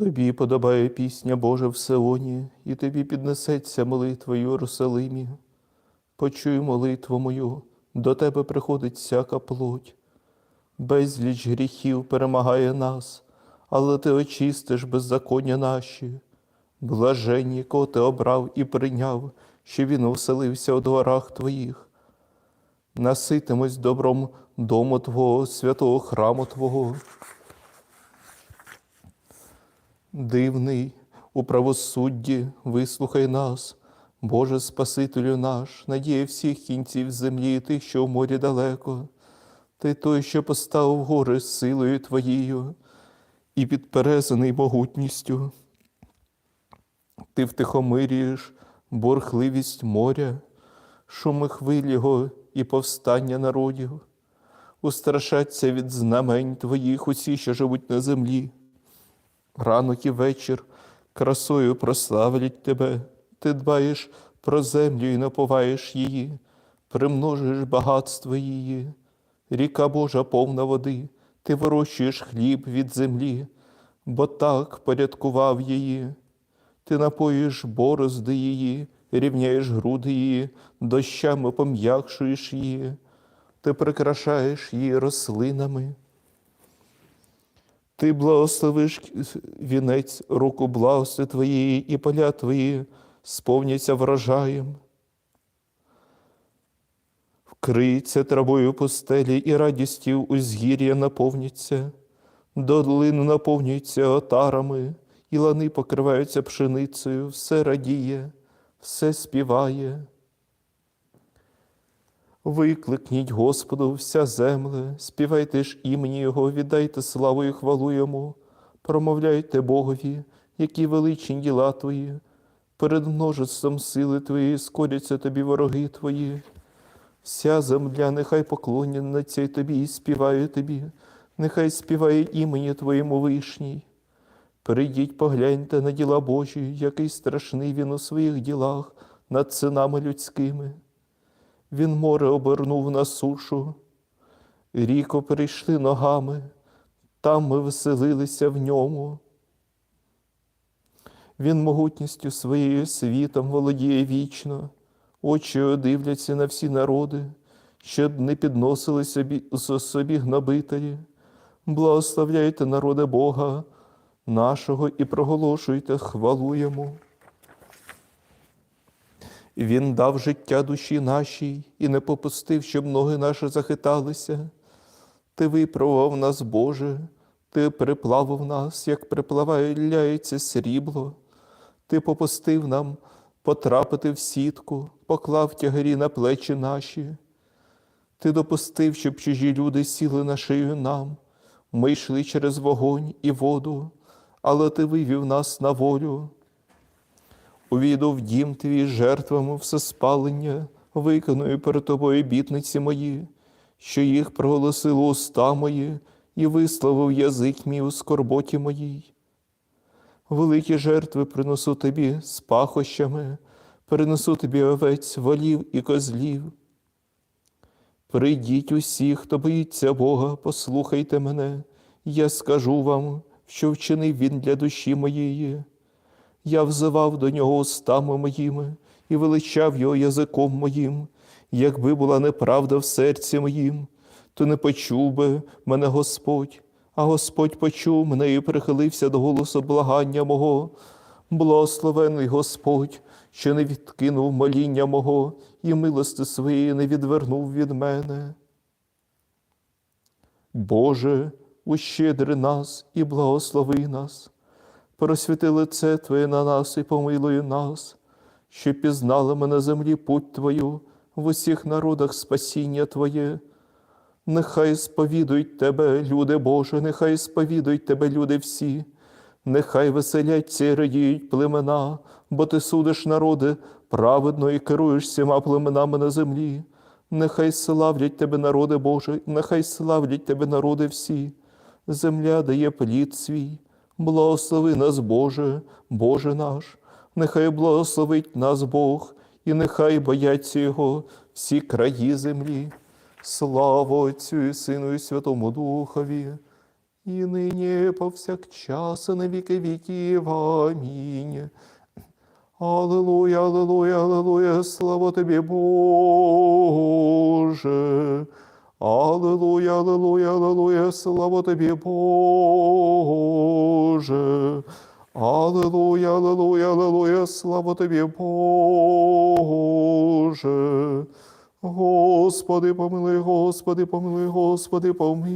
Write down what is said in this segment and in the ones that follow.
Тобі подобає пісня Божа в Сеоні, і тобі піднесеться молитва Єрусалимі. Почуй молитву мою, до тебе приходить всяка плоть. Безліч гріхів перемагає нас, але ти очистиш беззаконня наші. Блаженні, кого ти обрав і прийняв, що він оселився у дворах твоїх. Наситимось добром дому Твого, святого храму Твого. Дивний у правосудді, вислухай нас, Боже Спасителю наш, надія всіх кінців землі, і тих, що в морі далеко. Ти той, що поставив гори силою Твоєю і підперезаний могутністю. Ти втихомирюєш борхливість моря, шуми хвиль його і повстання народів. Устрашаться від знамень Твоїх усі, що живуть на землі. Ранок і вечір красою прославлять тебе, ти дбаєш про землю і наповаєш її, примножуєш багатство її. Ріка Божа повна води, ти вирощуєш хліб від землі, бо так порядкував її. Ти напоїш борозди її, рівняєш груди її, дощами пом'якшуєш її, ти прикрашаєш її рослинами. Ти благословиш вінець руку благости Твоєї, і поля Твої сповняться врожаєм. Вкриється травою пустелі, і радістю узгір'я наповняться, долину наповнюються отарами, і лани покриваються пшеницею, все радіє, все співає. Викликніть Господу вся земле, співайте ж імені Його, віддайте славу і хвалу Йому, промовляйте Богові, які величні діла Твої, перед множеством сили Твоєї скоряться тобі вороги Твої. Вся земля нехай поклоняться тобі і співає тобі, нехай співає імені Твоєму вишній. Прийдіть, погляньте на діла Божі, який страшний він у своїх ділах над синами людськими. Він море обернув на сушу, ріко перейшли ногами, там ми веселилися в ньому. Він могутністю своєю світом володіє вічно, очі дивляться на всі народи, щоб не підносили собі, собі гнобителі. Благословляйте народи Бога нашого і проголошуйте хвалу Йому. Він дав життя душі нашій і не попустив, щоб ноги наші захиталися. Ти виправував нас, Боже, Ти приплавив нас, як припливає ляється срібло. Ти попустив нам потрапити в сітку, поклав тягарі на плечі наші. Ти допустив, щоб чужі люди сіли на шию нам. Ми йшли через вогонь і воду, але ти вивів нас на волю. Увійду в дім твій жертвами всеспалення, виконую перед тобою бітниці мої, що їх проголосило уста мої і висловив язик мій у скорботі моїй. Великі жертви принесу тобі з пахощами, принесу тобі овець, волів і козлів. Прийдіть усі, хто боїться Бога, послухайте мене, я скажу вам, що вчинив Він для душі моєї. Я взивав до нього устами моїми і величав його язиком моїм, якби була неправда в серці моїм, то не почув би мене Господь, а Господь почув мене і прихилився до голосу благання мого. Благословений Господь, що не відкинув моління мого і милости своєї не відвернув від мене. Боже, ущедри нас і благослови нас просвіти лице Твоє на нас і помилуй нас, щоб пізнали ми на землі путь Твою в усіх народах спасіння Твоє. Нехай сповідують Тебе, люди Боже, нехай сповідують Тебе, люди всі, нехай веселяться і радіють племена, бо Ти судиш народи праведно і керуєш всіма племенами на землі. Нехай славлять Тебе, народи Боже, нехай славлять Тебе, народи всі. Земля дає плід свій. Благослови нас, Боже, Боже наш, нехай благословить нас Бог, і нехай бояться Його всі краї землі. Слава Отцю і Сину, і Святому Духові, і нині повсякчас, і на віки віків. Амінь. Аллилуйя, аллилуйя, аллилуйя, слава тобі, Боже. Аллилуйя, аллилуйя, аллилуйя, слава тобі, Боже. Аллилуйя, аллилуйя, аллилуйя, слава тобі, Боже. Господи, помилуй, Господи, помилуй, Господи, помилуй.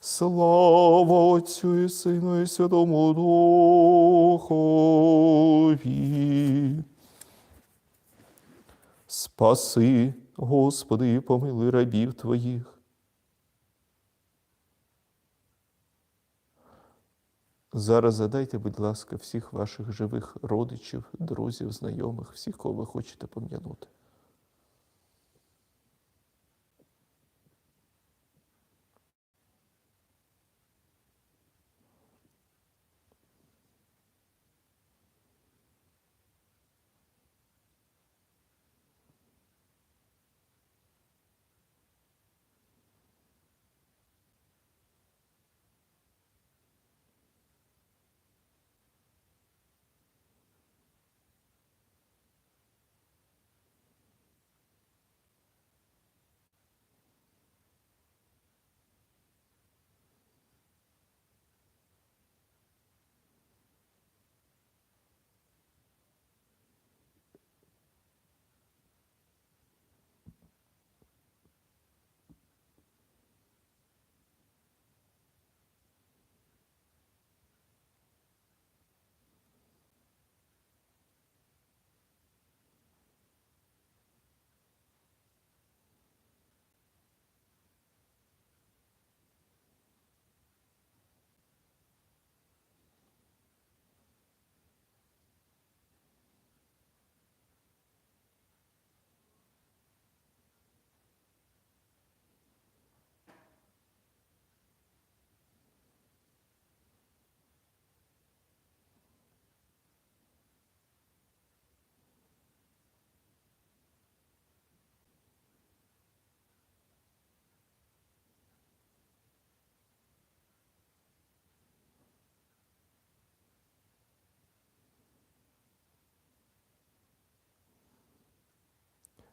Слава Отцю і Сину і Святому Духові. Спаси, Господи, і помили рабів Твоїх. Зараз задайте, будь ласка, всіх ваших живих родичів, друзів, знайомих, всіх, кого ви хочете пом'янути.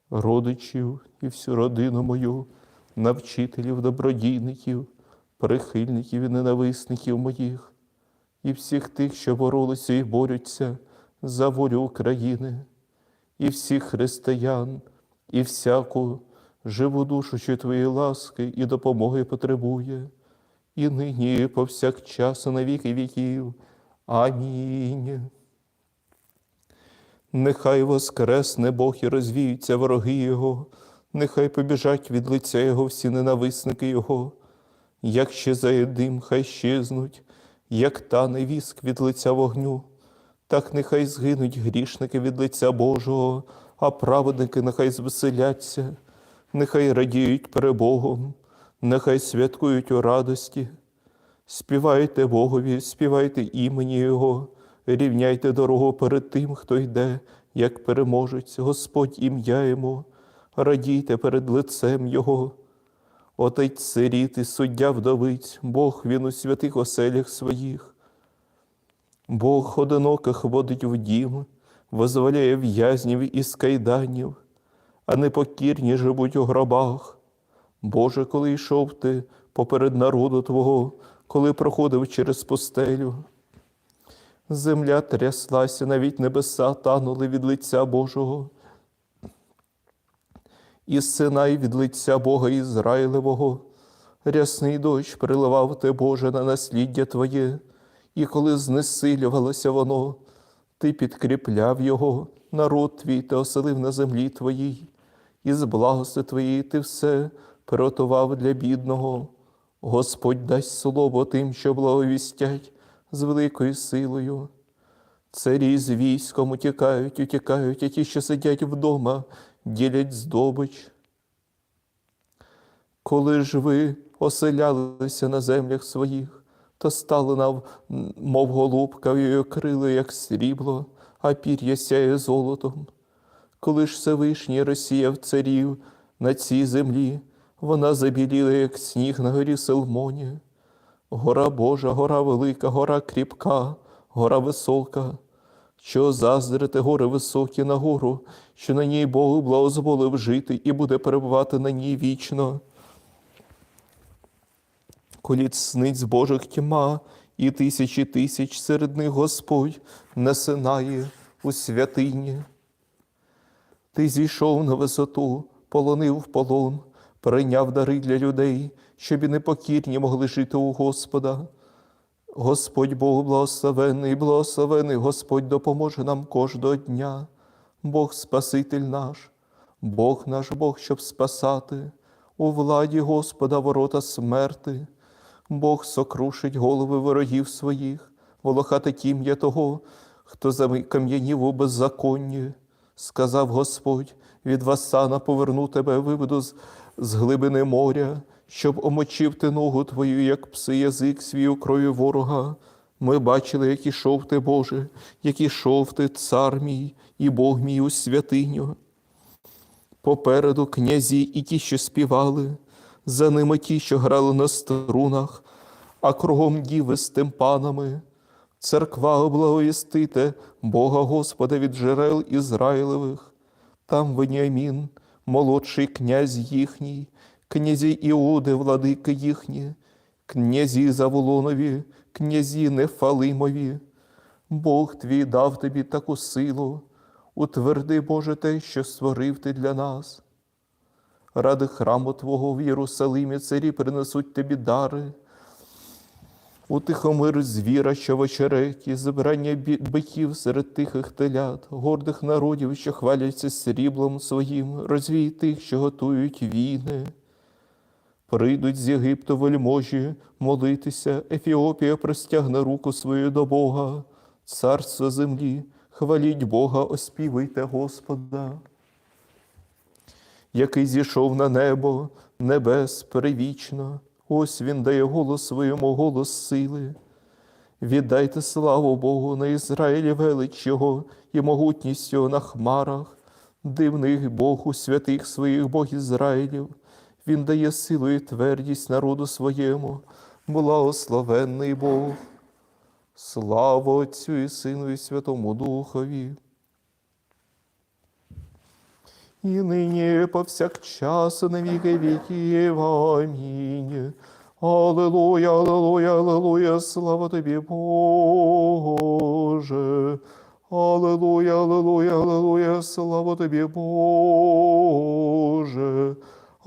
Родичів і всю родину мою, на вчителів, добродійників, прихильників і ненависників моїх, і всіх тих, що боролися і борються за волю України, і всіх християн, і всяку живу душу, що Твоєї ласки і допомоги потребує, і нині, і повсякчас, і на віки віків. Амінь. Нехай воскресне Бог і розвіються вороги Його, нехай побіжать від лиця Його всі ненависники Його, як щезає дим, хай щезнуть, як тане віск від лиця вогню, так нехай згинуть грішники від лиця Божого, а праведники нехай звеселяться, нехай радіють перебогом, нехай святкують у радості. Співайте Богові, співайте імені Його, рівняйте дорогу перед тим, хто йде, як переможець, Господь ім'я Йому, радійте перед лицем Його. Отець сиріт і суддя вдовиць, Бог він у святих оселях своїх. Бог одиноких водить в дім, визволяє в'язнів із кайданів, а непокірні живуть у гробах. Боже, коли йшов ти поперед народу Твого, коли проходив через пустелю. Земля тряслася, навіть небеса танули від лиця Божого. І Синай від лиця Бога Ізраїлевого, рясний дощ приливав ти, Боже, на насліддя Твоє, і коли знесилювалося воно, Ти підкріпляв його, народ твій ти оселив на землі Твоїй, і з благости Твоєї ти все приготував для бідного. Господь дасть слово тим, що благовістять з великою силою. Царі з військом утікають, утікають, а ті, що сидять вдома, ділять здобич. Коли ж ви оселялися на землях своїх, то стали нам, мов голубка, і окрили, як срібло, а пір'я сяє золотом. Коли ж Всевишній розсіяв царів на цій землі, Вона забіліла, як сніг на горі Селмоні. Гора Божа, гора велика, гора кріпка, гора висока. Що заздрите гори високі на гору, що на ній Бог благозволив жити і буде перебувати на ній вічно. Коліт сниць Божих тьма, і тисячі тисяч серед них Господь насинає у святині. Ти зійшов на висоту, полонив полон, прийняв дари для людей, щоб і непокірні могли жити у Господа. Господь Бог благословений, благословений Господь допоможе нам кожного дня. Бог Спаситель наш, Бог наш Бог, щоб спасати, у владі Господа ворота смерти. Бог сокрушить голови ворогів своїх, волохати тім'я того, хто закам'янів у беззаконні. Сказав Господь, від Васана поверну тебе, виведу з, з глибини моря, щоб омочив ти ногу твою, як пси язик свій у крові ворога. Ми бачили, як ішов ти, Боже, як ішов ти, цар мій, і Бог мій у святиню. Попереду князі і ті, що співали, за ними ті, що грали на струнах, а кругом діви з тимпанами. Церква благовістите, Бога Господа від джерел Ізраїлевих. Там Веніамін, молодший князь їхній, князі Іуди, владики їхні, князі Заволонові, князі Нефалимові. Бог твій дав тобі таку силу, утверди, Боже, те, що створив ти для нас. Ради храму Твого в Єрусалимі царі принесуть тобі дари. Утихомир звіра, що в очереті, збирання биків серед тихих телят, гордих народів, що хваляться сріблом своїм, розвій тих, що готують війни. Прийдуть з Єгипту вельможі молитися, Ефіопія простягне руку свою до Бога, царство землі, хваліть Бога, оспівуйте Господа який зійшов на небо, небес перевічно. Ось він дає голос своєму голос сили. Віддайте славу Богу на Ізраїлі велич Його і могутність Його на хмарах, дивних Бог у святих своїх Бог Ізраїлів. Він дає силу і твердість народу своєму, благословенний Бог. Слава Отцю і Сину і Святому Духові. І нині повсякчас на віки віків. Амінь. Аллилуйя, аллилуйя, аллилуйя, слава тобі, Боже. Аллилуйя, аллилуйя, аллилуйя, слава тобі, Боже.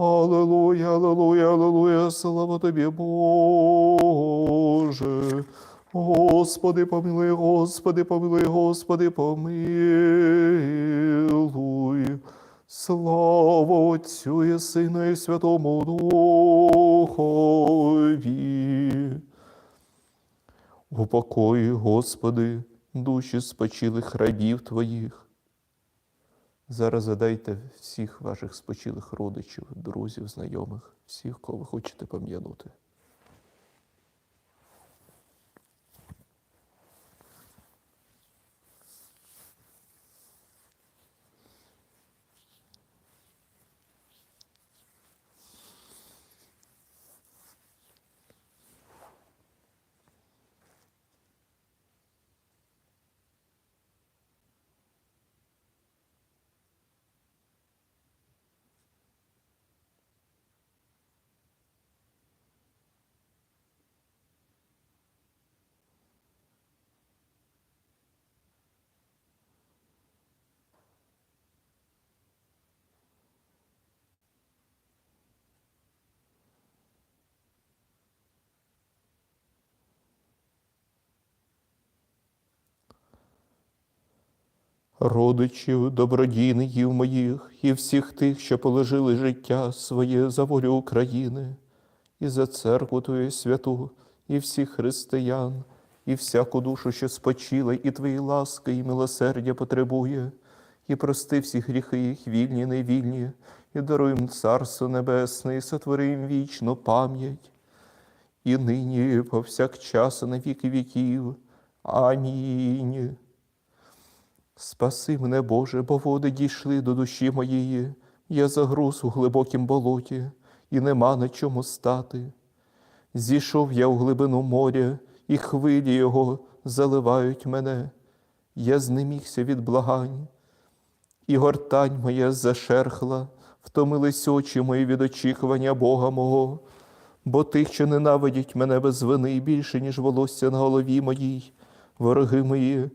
Аллилуйя, аллилуйя, аллилуйя, слава тобі, Боже. Господи, помилуй, Господи, помилуй, Господи, помилуй. Слава Отцю і Сину і Святому Духові. Упокої, Господи, душі спочилих рабів Твоїх. Зараз задайте всіх ваших спочилих родичів, друзів, знайомих, всіх, кого ви хочете пам'янути. Родичів, добродійників моїх і всіх тих, що положили життя своє за волю України, і за церкву Твою святу, і всіх християн, і всяку душу, що спочила, і Твої ласки, і милосердя потребує, і прости всі гріхи їх, вільні, невільні, і даруй їм Царство Небесне, і сотвори їм вічну пам'ять і нині, і повсякчас, і на віки віків. Амінь. Спаси мене, Боже, бо води дійшли до душі моєї, я загруз у глибокім болоті, і нема на чому стати. Зійшов я у глибину моря, і хвилі його заливають мене. Я знемігся від благань, і гортань моя зашерхла, втомились очі мої від очікування Бога мого, бо тих, що ненавидять мене без вини більше, ніж волосся на голові моїй, вороги мої,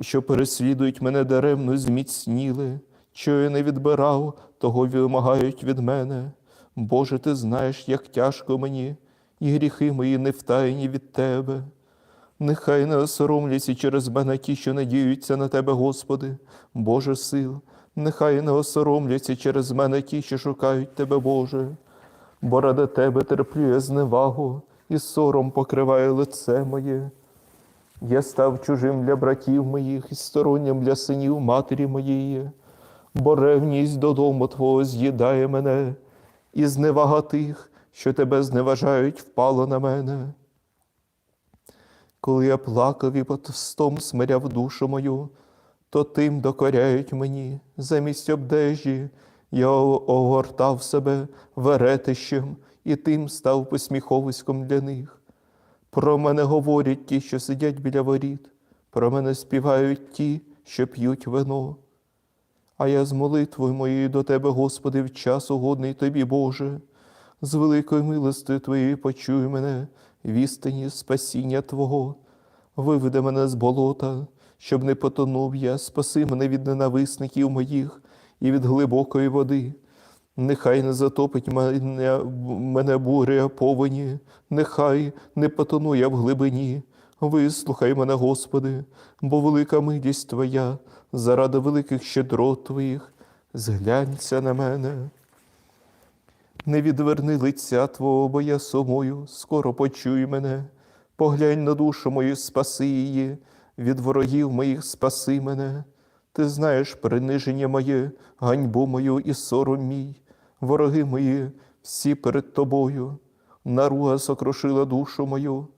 що переслідують мене даремно, зміцніли, що я не відбирав, того вимагають від мене. Боже, ти знаєш, як тяжко мені, і гріхи мої не втаєні від Тебе. Нехай не осоромляться через мене ті, що надіються на Тебе, Господи, Боже сил, нехай не осоромляться через мене ті, що шукають Тебе, Боже, бо ради Тебе терплю я зневагу, і сором покриває лице моє. Я став чужим для братів моїх і стороннім для синів матері моєї, бо ревність додому Твого з'їдає мене, і зневага тих, що тебе зневажають, впала на мене. Коли я плакав і потостом смиряв душу мою, то тим докоряють мені замість обдежі, я огортав себе веретищем і тим став посміховиськом для них. Про мене говорять ті, що сидять біля воріт, про мене співають ті, що п'ють вино. А я з молитвою моєю до Тебе, Господи, в час угодний Тобі, Боже, з великою милостю Твоєю почуй мене, вістині спасіння Твого, виведи мене з болота, щоб не потонув я, спаси мене від ненависників моїх і від глибокої води. Нехай не затопить мене, мене буря повені, нехай не потону я в глибині. Вислухай мене, Господи, бо велика милість Твоя, заради великих щедрот Твоїх, зглянься на мене. Не відверни лиця Твого, бо я сумую, скоро почуй мене, поглянь на душу мою, спаси її, від ворогів моїх спаси мене. Ти знаєш приниження моє, ганьбу мою і сором мій, вороги мої всі перед тобою, наруга сокрушила душу мою,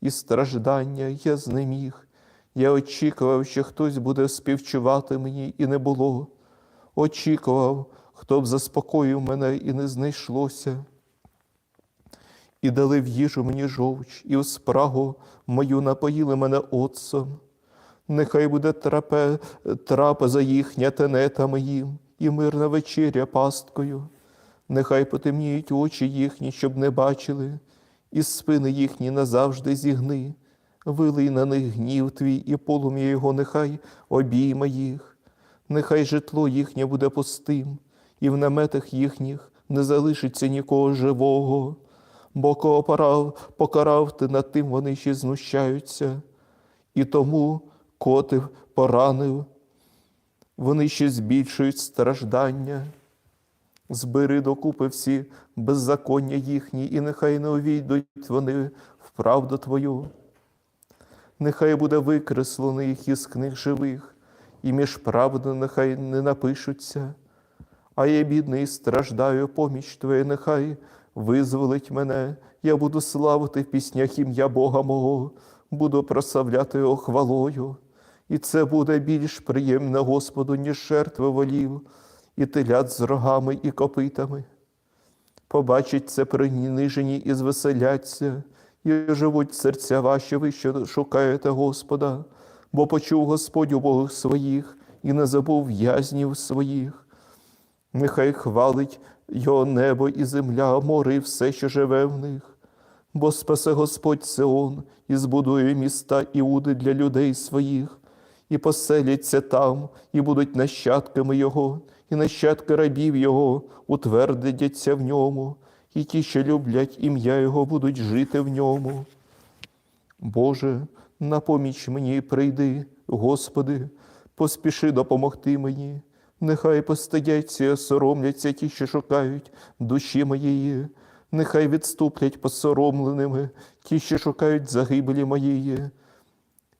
і страждання я знеміг. Я очікував, що хтось буде співчувати мені, і не було. Очікував, хто б заспокоїв мене і не знайшлося. І дали в їжу мені жовч, і у спрагу мою напоїли мене отцом. Нехай буде трапе, трапеза їхня тенетами їм, і мирна вечеря пасткою. Нехай потемніють очі їхні, щоб не бачили, і спини їхні назавжди зігни. Вилий на них гнів твій, і полум'я його нехай обійма їх. Нехай житло їхнє буде пустим, і в наметах їхніх не залишиться нікого живого, бо кого порав, покарав ти над тим вони ще знущаються, і тому коти поранив, вони ще збільшують страждання. Збери докупи всі беззаконня їхні, і нехай не увійдуть вони в правду Твою. Нехай буде викреслено їх із книг живих, і між правду нехай не напишуться. А я, бідний, страждаю, поміч Твоя, нехай визволить мене, я буду славити в піснях ім'я Бога мого, буду прославляти його хвалою. І це буде більш приємне Господу, ніж жертви волів, і телят з рогами і копитами. Побачить це принижені і звеселяться, і живуть серця ваші, ви, що шукаєте Господа, бо почув Господь у Богах своїх і не забув в'язнів своїх. Нехай хвалить його небо і земля, море і все, що живе в них, бо спасе Господь Сеон і збудує міста Іуди для людей своїх, і поселяться там, і будуть нащадками Його, і нащадки рабів Його утвердяться в ньому, і ті, що люблять ім'я Його, будуть жити в ньому. Боже, на поміч мені прийди, Господи, поспіши допомогти мені. Нехай постидяться соромляться ті, що шукають душі моєї, нехай відступлять посоромленими ті, що шукають загибелі моєї.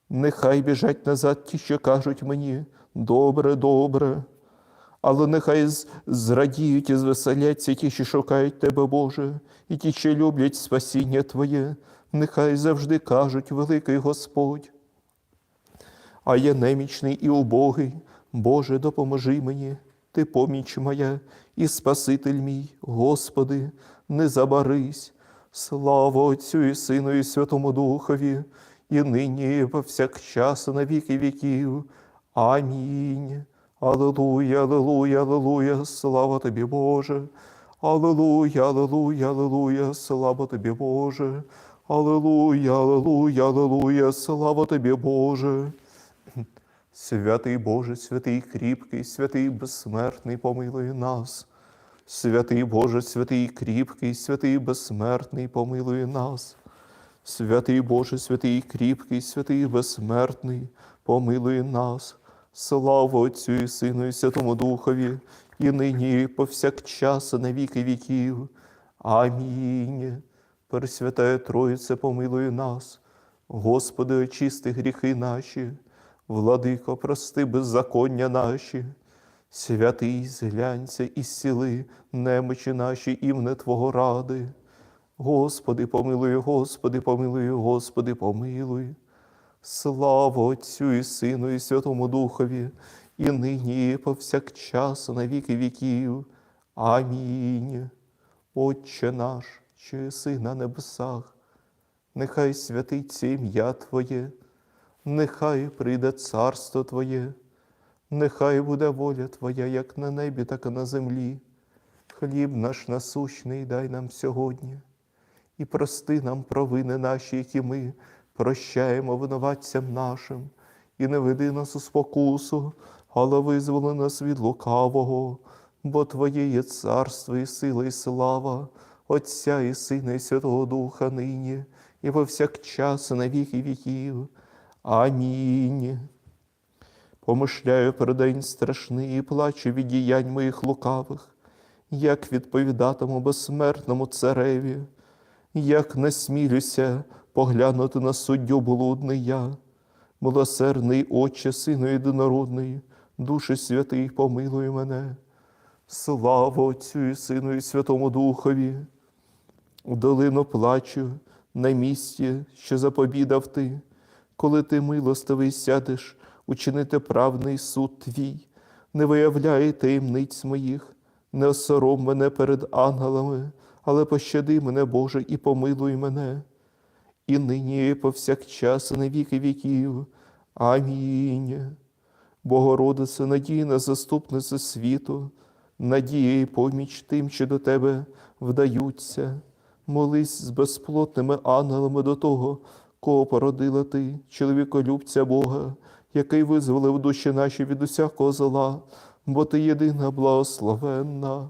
Нехай біжать назад ті, що кажуть мені добре, добре, але нехай зрадіють і звеселяться ті, що шукають Тебе, Боже, і ті, що люблять спасіння Твоє, нехай завжди кажуть, великий Господь. А я немічний і убогий, Боже, допоможи мені. ти поміч моя і Спаситель мій, Господи, не забарись. Слава Отцю і Сину, і Святому Духові, і нині, і повсякчас, і на віки віків. Амінь. Аллилуйя, аллилуйя, аллилуйя, слава тобі, Боже. Аллилуйя, аллилуйя, аллилуйя, слава тобі, Боже. Аллилуйя, аллилуйя, аллилуйя, слава тобі, Боже. Святий Боже, святий кріпкий, святий безсмертний, помилуй нас. Святий Боже, святий кріпкий, святий безсмертний, помилуй нас. Святий Боже, святий кріпкий, святий безсмертний, помилуй нас. Слава Отцю і Сину, і Святому Духові, і нині, і повсякчас, і на віки віків. Амінь. Пресвятая Троїце, помилуй нас. Господи, очисти гріхи наші, владико, прости беззаконня наші. Святий, зглянься і зціли немочі наші імне Твого ради. Господи, помилуй, Господи, помилуй, Господи, помилуй. Слава Отцю і Сину, і Святому Духові, і нині, і повсякчас, на віки віків. Амінь. Отче наш, що єси на небесах, нехай святиться ім'я Твоє, нехай прийде царство Твоє, нехай буде воля Твоя, як на небі, так і на землі. Хліб наш насущний дай нам сьогодні, і прости нам провини наші, які ми прощаємо винуватцям нашим, і не веди нас у спокусу, але визволи нас від лукавого, бо Твоє є царство і сила, і слава, Отця і Сина, і Святого Духа нині, і повсякчас, і на віки віків. Амінь. Помишляю про день страшний і плачу від діянь моїх лукавих, як відповідатиму безсмертному цареві, як насмілюся поглянути на суддю блудний я, милосердний Отче, Сину єдинородний, Душі святий, помилуй мене. Слава Отцю і Сину і Святому Духові. Долину плачу на місці, що заповідав ти, коли ти милостивий сядеш, учинити правний суд твій, не виявляй таємниць моїх, не осором мене перед ангелами, але пощади мене, Боже, і помилуй мене, і нині, і повсякчас, і на віки віків. Амінь. Богородице, надійна заступниця світу, надія і поміч тим, що до тебе вдаються. Молись з безплотними ангелами до того, кого породила ти, чоловіколюбця Бога, який визволив душі наші від усякого зла, бо ти єдина благословенна.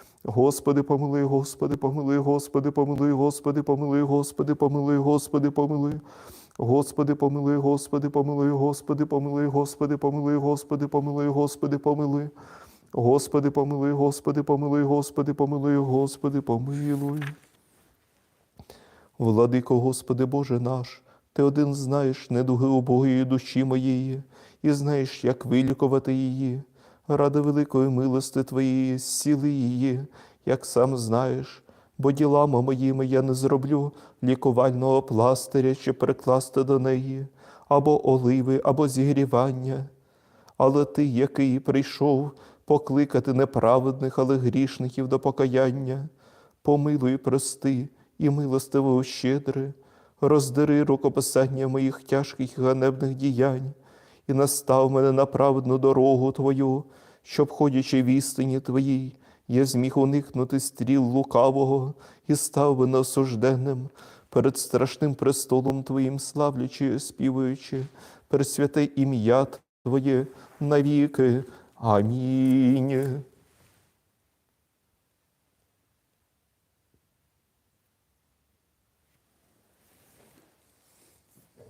Господи, помилуй, Господи, помилуй, Господи, помилуй, Господи, помилуй, Господи, помилуй, Господи, помилуй. Господи, помилуй, Господи, помилуй, Господи, помилуй, Господи, помилуй, Господи, помилуй, Господи, помилуй. Господи, помилуй, Господи, помилуй, Господи, помилуй, Господи, помилуй. Владико, Господи Боже наш, Ти один знаєш недуги убогої душі моєї, і знаєш, як вилікувати її. Ради великої милости Твоєї, зціли її, як сам знаєш, бо ділами моїми я не зроблю лікувального пластиря, щоб прикласти до неї, або оливи, або зігрівання. Але ти, який прийшов покликати неправедних, але грішників до покаяння, помилуй, прости і милостиво ущедри, роздери рукописання моїх тяжких ганебних діянь, і настав мене на праведну дорогу Твою, щоб, ходячи в істині Твоїй, я зміг уникнути стріл лукавого і став би неосужденним перед страшним престолом Твоїм, славлячи, співуючи, співаючи, пресвяте ім'я Твоє навіки. Амінь.